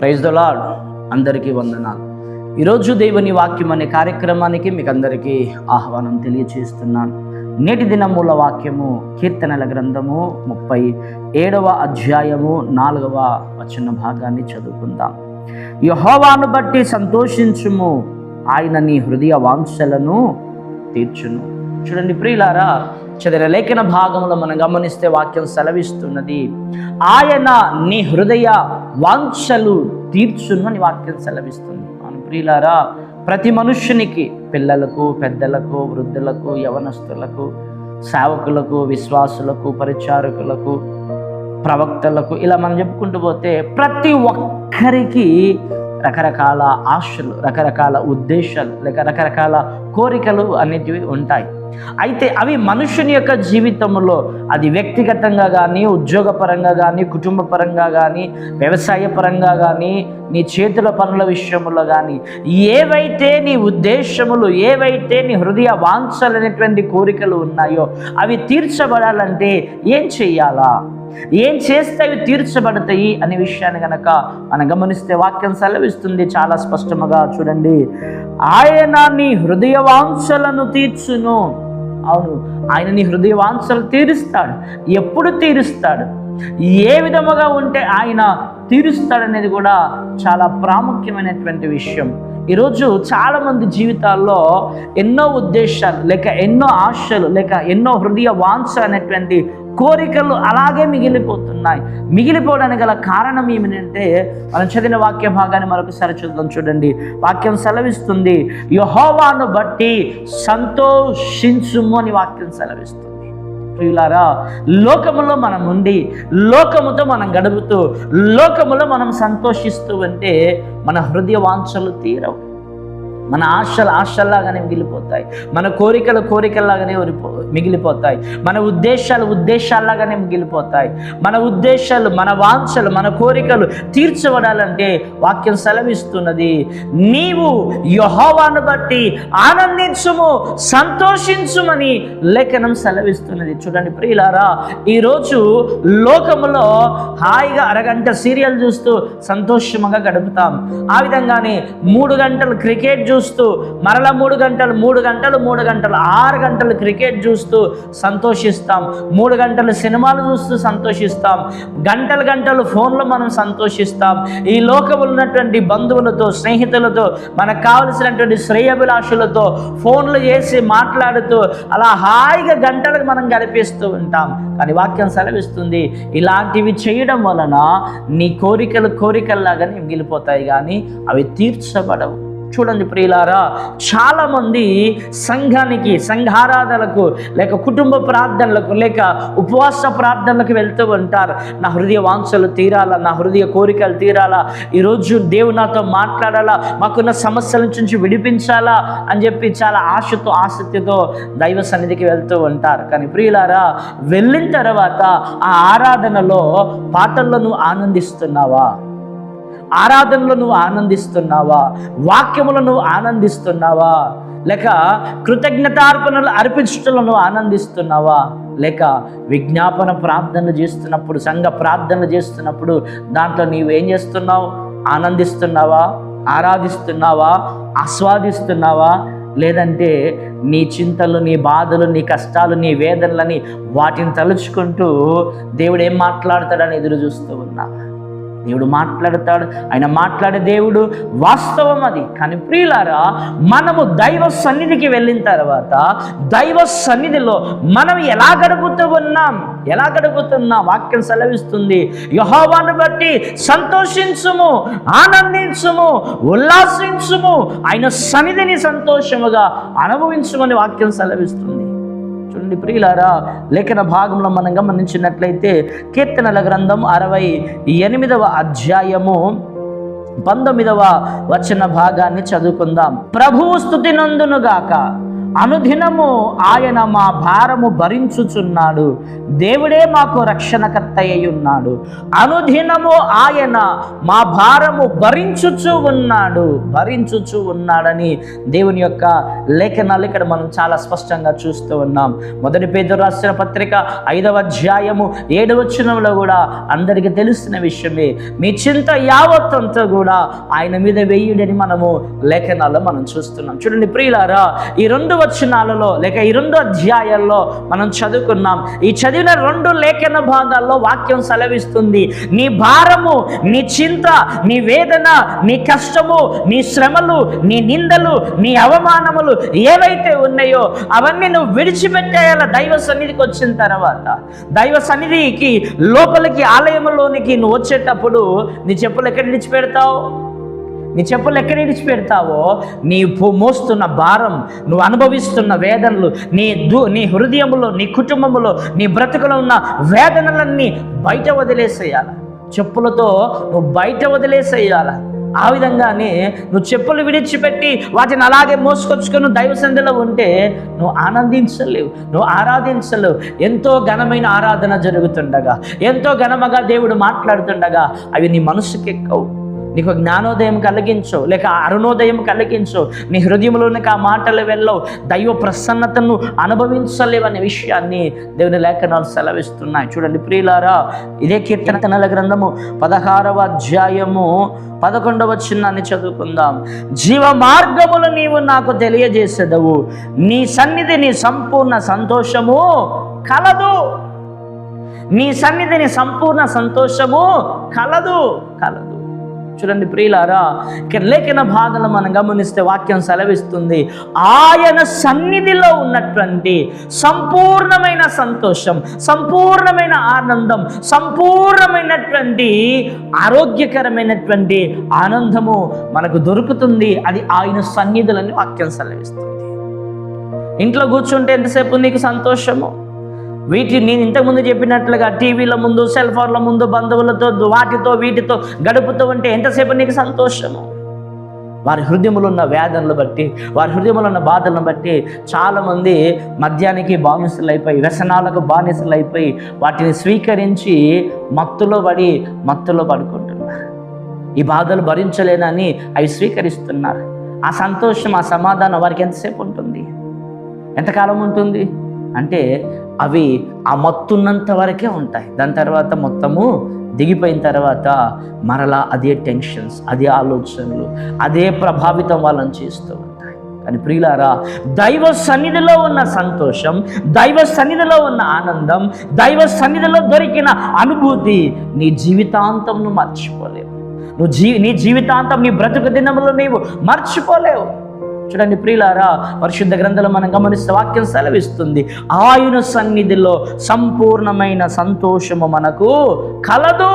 Praise దొలాడ్ అందరికీ వందనాలు. ఈరోజు దేవుని వాక్యం అనే కార్యక్రమానికి మీకు అందరికీ ఆహ్వానం తెలియచేస్తున్నాను. నేటి దినమూల వాక్యము కీర్తనల గ్రంథము ముప్పై ఏడవ అధ్యాయము నాలుగవ వచన భాగాన్ని చదువుకుందాం. యహోవాను బట్టి సంతోషించుము. ఆయన నీ హృదయ వాంఛలను తీర్చును. చూడండి ప్రియులారా చదివిన లేఖన భాగంలో మనం గమనిస్తే వాక్యం సెలవిస్తున్నది. ఆయన నీ హృదయ వాంఛలు తీర్చును అని వాక్యం సెలవిస్తుంది. ప్రియులారా ప్రతి మనుష్యునికి పిల్లలకు పెద్దలకు వృద్ధులకు యవనస్తులకు సేవకులకు విశ్వాసులకు పరిచారకులకు ప్రవక్తలకు ఇలా మనం చెప్పుకుంటూ పోతే ప్రతి ఒక్కరికి రకరకాల ఆశలు రకరకాల ఉద్దేశాలు లేక రకరకాల కోరికలు అనేటివి ఉంటాయి. అయితే అవి మనుషుని యొక్క జీవితంలో అది వ్యక్తిగతంగా కానీ ఉద్యోగపరంగా కానీ కుటుంబ పరంగా కానీ వ్యవసాయ పరంగా కానీ నీ చేతుల పనుల విషయంలో కానీ ఏవైతే నీ ఉద్దేశములు ఏవైతే నీ హృదయ వాంఛలైనటువంటి కోరికలు ఉన్నాయో అవి తీర్చబడాలంటే ఏం చెయ్యాలా? ఏం చేస్తే అవి తీర్చబడతాయి అనే విషయాన్ని గనక మనం గమనిస్తే వాక్యం సెలవిస్తుంది చాలా స్పష్టముగా చూడండి. ఆయన నీ హృదయ వాంఛలను తీర్చును. అవును ఆయన నీ హృదయ వాంఛలు తీరుస్తాడు. ఎప్పుడు తీరుస్తాడు? ఏ విధముగా ఉంటే ఆయన తీరుస్తాడనేది కూడా చాలా ప్రాముఖ్యమైనటువంటి విషయం. ఈరోజు చాలామంది జీవితాల్లో ఎన్నో ఉద్దేశాలు లేక ఎన్నో ఆశలు లేక ఎన్నో హృదయ వాంఛ అనేటువంటి కోరికలు అలాగే మిగిలిపోతున్నాయి. మిగిలిపోవడానికి గల కారణం ఏమిటంటే మనం చదివిన వాక్య భాగాన్ని మరొకసారి చూద్దాం చూడండి. వాక్యం సెలవిస్తుంది యహోవాను బట్టి సంతోషించుము అని వాక్యం సెలవిస్తుంది. ప్రియులారా లోకములో మనం ఉండి లోకముతో మనం గడుపుతూ లోకములో మనం సంతోషిస్తూ ఉంటే మన హృదయ వాంఛలు తీరవు. మన ఆశలు ఆశల్లాగానే మిగిలిపోతాయి. మన కోరికలు కోరికల్లాగానే మిగిలిపోతాయి. మన ఉద్దేశాలు ఉద్దేశాల్లాగానే మిగిలిపోతాయి. మన ఉద్దేశాలు మన వాంఛలు మన కోరికలు తీర్చబడాలంటే వాక్యం సెలవిస్తున్నది. నీవు యహోవాను బట్టి ఆనందించుము సంతోషించుమని లేఖనం సెలవిస్తున్నది. చూడండి ప్రియులారా ఈరోజు లోకములో హాయిగా అరగంట సీరియల్ చూస్తూ సంతోషంగా గడుపుతాం. ఆ విధంగానే మూడు గంటలు క్రికెట్ చూస్తూ చూస్తూ మరల మూడు గంటలు మూడు గంటలు మూడు గంటలు ఆరు గంటలు క్రికెట్ చూస్తూ సంతోషిస్తాం. మూడు గంటలు సినిమాలు చూస్తూ సంతోషిస్తాం. గంటలు గంటలు ఫోన్లో మనం సంతోషిస్తాం. ఈ లోకములో ఉన్నటువంటి బంధువులతో స్నేహితులతో మనకు కావలసినటువంటి శ్రేయభిలాషులతో ఫోన్లు చేసి మాట్లాడుతూ అలా హాయిగా గంటలకు మనం గడిపిస్తూ ఉంటాం. కానీ వాక్యం సెలవిస్తుంది ఇలాంటివి చేయడం వలన నీ కోరికలు కోరికల్లాగానే మిగిలిపోతాయి కానీ అవి తీర్చబడవు. చూడండి ప్రియులారా చాలామంది సంఘానికి సంఘారాధనలకు లేక కుటుంబ ప్రార్థనలకు లేక ఉపవాస ప్రార్థనలకు వెళ్తూ ఉంటారు. నా హృదయ వాంఛలు తీరాలా? నా హృదయ కోరికలు తీరాలా? ఈరోజు దేవుడు నాతో మాట్లాడాలా? మాకున్న సమస్యల నుంచి విడిపించాలా? అని చెప్పి చాలా ఆశతో ఆసక్తితో దైవ సన్నిధికి వెళ్తూ ఉంటారు. కానీ ప్రియులారా వెళ్ళిన తర్వాత ఆ ఆరాధనలో పాటల్లో నువ్వు ఆనందిస్తున్నావా? ఆరాధనలో నువ్వు ఆనందిస్తున్నావా? వాక్యములను నువ్వు ఆనందిస్తున్నావా? లేక కృతజ్ఞతార్పణలు అర్పించడంలో నువ్వు ఆనందిస్తున్నావా? లేక విజ్ఞాపన ప్రార్థనలు చేస్తున్నప్పుడు సంఘ ప్రార్థనలు చేస్తున్నప్పుడు దాంట్లో నీవేం చేస్తున్నావు? ఆనందిస్తున్నావా? ఆరాధిస్తున్నావా? ఆస్వాదిస్తున్నావా? లేదంటే నీ చింతలు నీ బాధలు నీ కష్టాలు నీ వేదనలని వాటిని తలుచుకుంటూ దేవుడు ఏం మాట్లాడతాడని ఎదురు చూస్తూ ఉన్నా? దేవుడు మాట్లాడతాడు. ఆయన మాట్లాడే దేవుడు వాస్తవం అది. కానీ ప్రియులారా మనము దైవ సన్నిధికి వెళ్ళిన తర్వాత దైవ సన్నిధిలో మనం ఎలా గడుపుతూ ఉన్నాం? ఎలా గడుపుతున్నాం? వాక్యం సెలవిస్తుంది. యహోవాను బట్టి సంతోషించుము ఆనందించుము ఉల్లాసించుము ఆయన సన్నిధిని సంతోషముగా అనుభవించుమని వాక్యం సెలవిస్తుంది. చూడండి ప్రియులారా లేఖన భాగంలో మనం గమనించినట్లయితే కీర్తనల గ్రంథం అరవై ఎనిమిదవ అధ్యాయము పంతొమ్మిదవ వచన భాగాన్ని చదువుకుందాం. ప్రభువు స్థుతి నందునుగాక. అనుదినము ఆయన మా భారము భరించుచున్నాడు. దేవుడే మాకు రక్షణకర్త అయి ఉన్నాడు అనుదినము ఆయన మా భారము భరించుచు ఉన్నాడు. భరించుచు ఉన్నాడని దేవుని యొక్క లేఖనాలు ఇక్కడ మనం చాలా స్పష్టంగా చూస్తూ ఉన్నాం. మొదటి పేద రాసిన పత్రిక ఐదవ అధ్యాయము ఏడవచనంలో కూడా అందరికీ తెలుస్తున్న విషయమే. మీ చింత యావత్తంతో కూడా ఆయన మీద వెయ్యుడని మనము లేఖనాల్లో మనం చూస్తున్నాం. చూడండి ప్రియులారా ఈ రెండు వచనాలలో లేక ఈ రెండు అధ్యాయాల్లో మనం చదువుకున్నాం. ఈ చదివిన రెండు లేఖన భాగాల్లో వాక్యం సెలవిస్తుంది. నీ భారము నీ చింత నీ వేదన నీ కష్టము నీ శ్రమలు నీ నిందలు నీ అవమానములు ఏవైతే ఉన్నాయో అవన్నీ నువ్వు విడిచిపెట్టేయాల దైవ సన్నిధికి వచ్చిన తర్వాత దైవ సన్నిధికి లోపలికి ఆలయంలోనికి నువ్వు వచ్చేటప్పుడు నీ చెప్పులు ఎక్కడ విడిచిపెడతావు నీ చెప్పులు ఎక్కడ విడిచిపెడతావో నీ పో- మోస్తున్న భారం నువ్వు అనుభవిస్తున్న వేదనలు నీ దు నీ హృదయములో నీ కుటుంబములో నీ బ్రతుకులో ఉన్న వేదనలన్నీ బయట వదిలేసేయాలి. చెప్పులతో నువ్వు బయట వదిలేసేయాలి. ఆ విధంగానే నువ్వు చెప్పులు విడిచిపెట్టి వాటిని అలాగే మోసుకొచ్చుకొని దైవ సంధిలో ఉంటే నువ్వు ఆనందించలేవు నువ్వు ఆరాధించలేవు. ఎంతో ఘనమైన ఆరాధన జరుగుతుండగా ఎంతో ఘనముగా దేవుడు మాట్లాడుతుండగా అవి నీ మనసుకెక్కవు. ఎక్కవు నీకు జ్ఞానోదయం కలిగించు లేక అరుణోదయం కలిగించు నీ హృదయంలోనికి ఆ మాటలు వెళ్ళవు. దైవ ప్రసన్నతను అనుభవించలేవనే విషయాన్ని దేవుని లేఖనాలు సెలవిస్తున్నాయి. చూడండి ప్రియులారా ఇదే కీర్తనల గ్రంథము పదహారవ అధ్యాయము పదకొండవ చిన్నాన్ని చదువుకుందాం. జీవ మార్గములు నీవు నాకు తెలియజేసేదవు. నీ సన్నిధి నీ సంపూర్ణ సంతోషము కలదు. నీ సన్నిధిని సంపూర్ణ సంతోషము కలదు. కలదు. చూడండి ప్రియులారా ఇక్కడ లేఖన భాగంలో మనం గమనిస్తే వాక్యం సెలవిస్తుంది. ఆయన సన్నిధిలో ఉన్నటువంటి సంపూర్ణమైన సంతోషం సంపూర్ణమైన ఆనందం సంపూర్ణమైనటువంటి ఆరోగ్యకరమైనటువంటి ఆనందము మనకు దొరుకుతుంది. అది ఆయన సన్నిధులని వాక్యం సెలవిస్తుంది. ఇంట్లో కూర్చుంటే ఎంతసేపు నీకు సంతోషము? వీటి నేను ఇంతకుముందు చెప్పినట్లుగా టీవీల ముందు సెల్ ఫోన్ల ముందు బంధువులతో వాటితో వీటితో గడుపుతూ ఉంటే ఎంతసేపు నీకు సంతోషము? వారి హృదయములో ఉన్న వేదనలు బట్టి వారి హృదయములో ఉన్న బాధలను బట్టి చాలామంది మద్యానికి బానిసలు అయిపోయి వ్యసనాలకు బానిసలు అయిపోయి వాటిని స్వీకరించి మత్తులో పడి మత్తులో పడుకుంటున్నారు. ఈ బాధలు భరించలేనని అవి స్వీకరిస్తున్నారు. ఆ సంతోషం ఆ సమాధానం వారికి ఎంతసేపు ఉంటుంది? ఎంతకాలం ఉంటుంది? అంటే అవి ఆ మత్తున్నంత వరకే ఉంటాయి. దాని తర్వాత మొత్తము దిగిపోయిన తర్వాత మరలా అదే టెన్షన్స్ అదే ఆలోచనలు అదే ప్రభావితం వాళ్ళని చేస్తూ ఉంటాయి. కానీ ప్రియులారా దైవ సన్నిధిలో ఉన్న సంతోషం దైవ సన్నిధిలో ఉన్న ఆనందం దైవ సన్నిధిలో దొరికిన అనుభూతి నీ జీవితాంతం నువ్వు మర్చిపోలేవు. నువ్వు జీ నీ జీవితాంతం నీ బ్రతుకు దినంలో నీవు మర్చిపోలేవు. చూడండి ప్రియులారా పరిశుద్ధ గ్రంథంలో మనం గమనిస్తే వాక్యం సెలవిస్తుంది. ఆయన సన్నిధిలో సంపూర్ణమైన సంతోషము మనకు కలదు.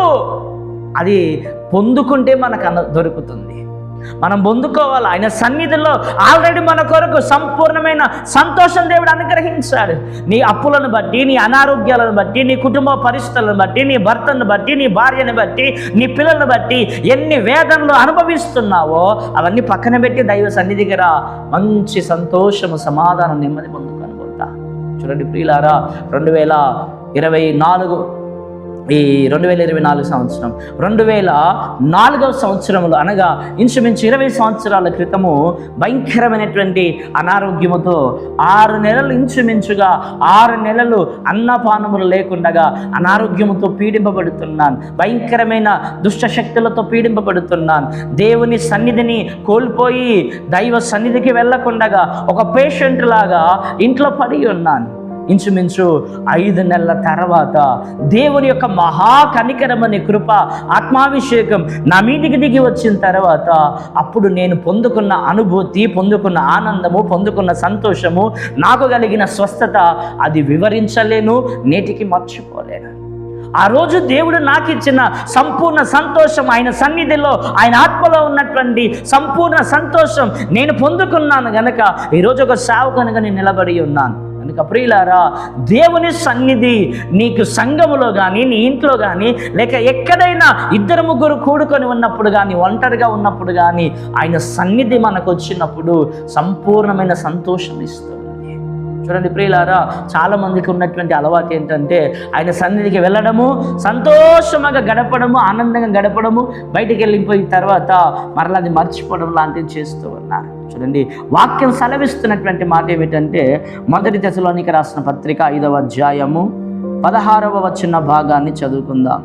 అది పొందుకుంటే మనకు దొరుకుతుంది. మనం పొందుకోవాలి. ఆయన సన్నిధిలో ఆల్రెడీ మన కొరకు సంపూర్ణమైన సంతోషం దేవుడు అనుగ్రహించాడు. నీ అప్పులను బట్టి నీ అనారోగ్యాలను బట్టి నీ కుటుంబ పరిస్థితులను బట్టి నీ భర్తను బట్టి నీ భార్యను బట్టి నీ పిల్లలను బట్టి ఎన్ని వేదనలు అనుభవిస్తున్నావో అవన్నీ పక్కన పెట్టి దైవ సన్నిధికి రా. మంచి సంతోషము సమాధానం నెమ్మది పొందుకొని పోతా. చూడండి ప్రియులారా రెండు వేల ఇరవై నాలుగు ఈ రెండు వేల ఇరవై నాలుగు సంవత్సరం. రెండు వేల నాలుగవ సంవత్సరంలో అనగా ఇంచుమించు ఇరవై సంవత్సరాల క్రితము భయంకరమైనటువంటి అనారోగ్యముతో ఆరు నెలలు ఇంచుమించుగా ఆరు నెలలు అన్నపానములు లేకుండగా అనారోగ్యముతో పీడింపబడుతున్నాను. భయంకరమైన దుష్ట శక్తులతో పీడింపబడుతున్నాను. దేవుని సన్నిధిని కోల్పోయి దైవ సన్నిధికి వెళ్ళకుండగా ఒక పేషెంట్ లాగా ఇంట్లో పడి ఉన్నాను. ఇంచుమించు ఐదు నెలల తర్వాత దేవుని యొక్క మహా కనికరమని కృప ఆత్మాభిషేకం నా మీదికి దిగి వచ్చిన తర్వాత అప్పుడు నేను పొందుకున్న అనుభూతి పొందుకున్న ఆనందము పొందుకున్న సంతోషము నాకు కలిగిన స్వస్థత అది వివరించలేను నేటికి మర్చిపోలేను. ఆ రోజు దేవుడు నాకు ఇచ్చిన సంపూర్ణ సంతోషం ఆయన సన్నిధిలో ఆయన ఆత్మలో ఉన్నటువంటి సంపూర్ణ సంతోషం నేను పొందుకున్నాను గనక ఈరోజు ఒక సేవకనుగా నేను నిలబడి ఉన్నాను. కనుక ప్రియులారా దేవుని సన్నిధి నీకు సంఘములో కానీ నీ ఇంట్లో కానీ లేక ఎక్కడైనా ఇద్దరు ముగ్గురు కూడుకొని ఉన్నప్పుడు కానీ ఒంటరిగా ఉన్నప్పుడు కానీ ఆయన సన్నిధి మనకు వచ్చినప్పుడు సంపూర్ణమైన సంతోషం ఇస్తుంది. చూడండి ప్రియులారా చాలా మందికి ఉన్నటువంటి అలవాటు ఏంటంటే ఆయన సన్నిధికి వెళ్ళడము సంతోషంగా గడపడము ఆనందంగా గడపడము బయటికి వెళ్ళిపోయిన తర్వాత మరలా అది మర్చిపోవడం లాంటివి చేస్తూ ఉన్నారు. చూడండి వాక్యం సెలవిస్తున్నటువంటి మాట ఏమిటంటే మొదటి దశలోనికి రాసిన పత్రిక ఐదవ అధ్యాయము పదహారవ వచ్చిన భాగాన్ని చదువుకుందాం.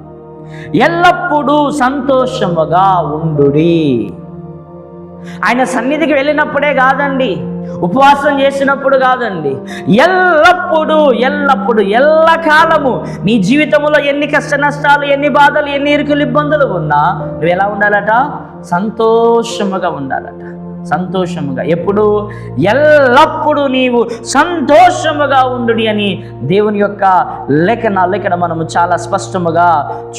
ఎల్లప్పుడూ సంతోషముగా ఉండు ఆయన సన్నిధికి వెళ్ళినప్పుడే కాదండి ఉపవాసం చేసినప్పుడు కాదండి. ఎల్లప్పుడూ ఎల్లప్పుడు ఎల్లకాలము నీ జీవితంలో ఎన్ని కష్ట నష్టాలు ఎన్ని బాధలు ఎన్ని ఇరుకులు ఇబ్బందులు ఉన్నా నువ్వు ఎలా ఉండాలట? సంతోషముగా ఉండాలట. సంతోషముగా. ఎప్పుడు ఎల్లప్పుడూ నీవు సంతోషముగా ఉండు అని దేవుని యొక్క లేఖనాలు ఇక్కడ మనము చాలా స్పష్టముగా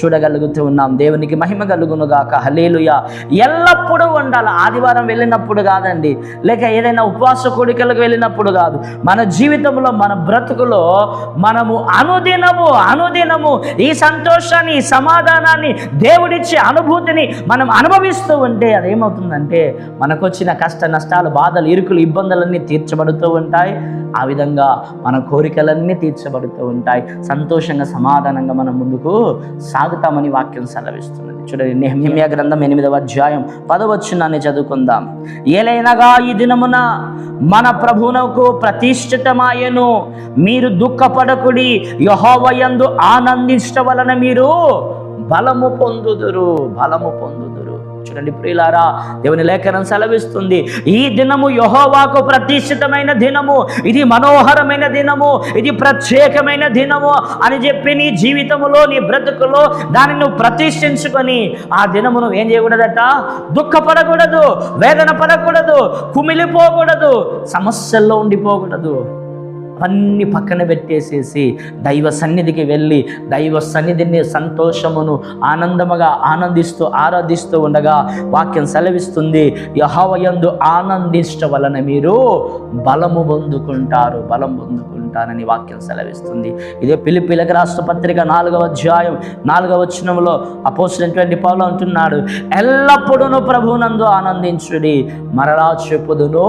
చూడగలుగుతూ ఉన్నాం. దేవునికి మహిమ కలుగునుగాక హలేలుయ ఎల్లప్పుడూ ఉండాలి? ఆదివారం వెళ్ళినప్పుడు కాదండి. లేక ఏదైనా ఉపవాస కోడికలకు వెళ్ళినప్పుడు కాదు. మన జీవితంలో మన బ్రతుకులో మనము అనుదినము అనుదినము ఈ సంతోషాన్ని ఈ సమాధానాన్ని దేవుడిచ్చే అనుభూతిని మనం అనుభవిస్తూ ఉంటే అదేమవుతుందంటే మనకు వచ్చిన కష్ట నష్టాలు బాధలు ఇరుకులు ఇబ్బందులన్నీ తీర్చబడుతూ ఉంటాయి. ఆ విధంగా మన కోరికలన్నీ తీర్చబడుతూ ఉంటాయి. సంతోషంగా సమాధానంగా మనం ముందుకు సాగుతామని వాక్యం సెలవిస్తున్నది. చూడండి నెహమ్యా గ్రంథం ఎనిమిదవ అధ్యాయం పదవచ్చునాన్ని చదువుకుందాం. ఏలైనగా ఈ దినమున మన ప్రభునకు ప్రతిష్ఠితమాయను. మీరు దుఃఖపడకుడి. యహోవయందు ఆనందించట వలన మీరు బలము పొందుదురు బలము పొందుదురు. చూడండి ప్రియులారా దేవుని లేఖనం సెలవిస్తుంది. ఈ దినము యహోవాకు ప్రతిష్ఠితమైన దినము. ఇది మనోహరమైన దినము. ఇది ప్రత్యేకమైన దినము అని చెప్పి నీ జీవితములో నీ బ్రతుకులో దాన్ని నువ్వు ప్రతిష్ఠించుకొని ఆ దినము నువ్వు ఏం చేయకూడదట? దుఃఖపడకూడదు వేదన పడకూడదు కుమిలిపోకూడదు సమస్యల్లో ఉండిపోకూడదు. అవన్నీ పక్కన పెట్టేసేసి దైవ సన్నిధికి వెళ్ళి దైవ సన్నిధిని సంతోషమును ఆనందముగా ఆనందిస్తూ ఆరాధిస్తూ ఉండగా వాక్యం సెలవిస్తుంది యహవయందు ఆనందించట వలన మీరు బలము పొందుకుంటారు బలం పొందుకుంటారని వాక్యం సెలవిస్తుంది. ఇదే పిలిపిలకి రాష్ట్ర పత్రిక నాలుగవ అధ్యాయం నాలుగవ వచనంలో అపోసినటువంటి పౌలు అంటున్నాడు ఎల్లప్పుడూ ప్రభునందు ఆనందించుడి మరలా చెప్పుదును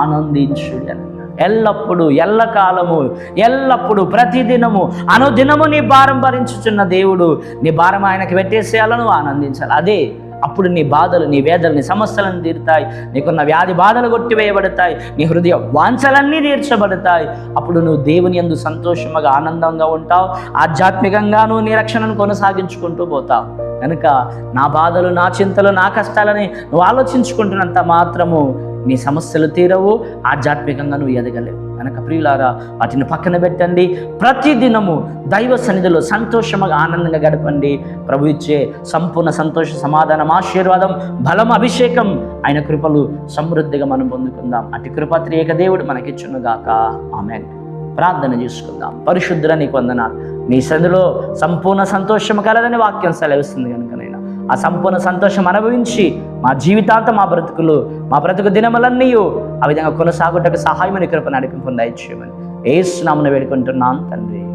ఆనందించుడి అని. ఎల్లప్పుడు ఎల్లకాలము ఎల్లప్పుడు ప్రతిదినము అనుదినము నీ భారం భరించుచున్న దేవుడు. నీ భారం ఆయనకి పెట్టేసేయాలను ఆనందించాలి. అదే అప్పుడు నీ బాధలు నీ వేదలు నీ సమస్యలను తీరుతాయి. నీకున్న వ్యాధి బాధలు కొట్టివేయబడతాయి. నీ హృదయ వాంఛలన్నీ తీర్చబడతాయి. అప్పుడు నువ్వు దేవుని ఎందు సంతోషంగా ఆనందంగా ఉంటావు. ఆధ్యాత్మికంగా నువ్వు నీ రక్షణను కొనసాగించుకుంటూ పోతావు. కనుక నా బాధలు నా చింతలు నా కష్టాలని నువ్వు ఆలోచించుకుంటున్నంత మాత్రము నీ సమస్యలు తీరవు ఆధ్యాత్మికంగా నువ్వు ఎదగలేవు. కనుక ప్రియులారా వాటిని పక్కన పెట్టండి. ప్రతిదినము దైవ సన్నిధిలో సంతోషముగా ఆనందంగా గడపండి. ప్రభు ఇచ్చే సంపూర్ణ సంతోష సమాధానం ఆశీర్వాదం బలం అభిషేకం ఆయన కృపలు సమృద్ధిగా మనం పొందుకుందాం. అటు కృపత్రి ఏకదేవుడు మనకిచ్చునుగాక. ఆమె ప్రార్థన చేసుకుందాం. పరిశుద్ధుల నీకు వందనాలు. నీ సందులో సంపూర్ణ సంతోషం కలదని వాక్యం సెలవిస్తుంది కనుక నేను. ఆ సంపూర్ణ సంతోషం అనుభవించి మా జీవితాంతం మా బ్రతుకులు మా బ్రతుకు దినములన్నీ ఆ విధంగా కొనసాగుటకు సహాయమని కృప నడిపింపు దయచేయమని ఏ స్నామను వేడుకుంటున్నాను తండ్రి.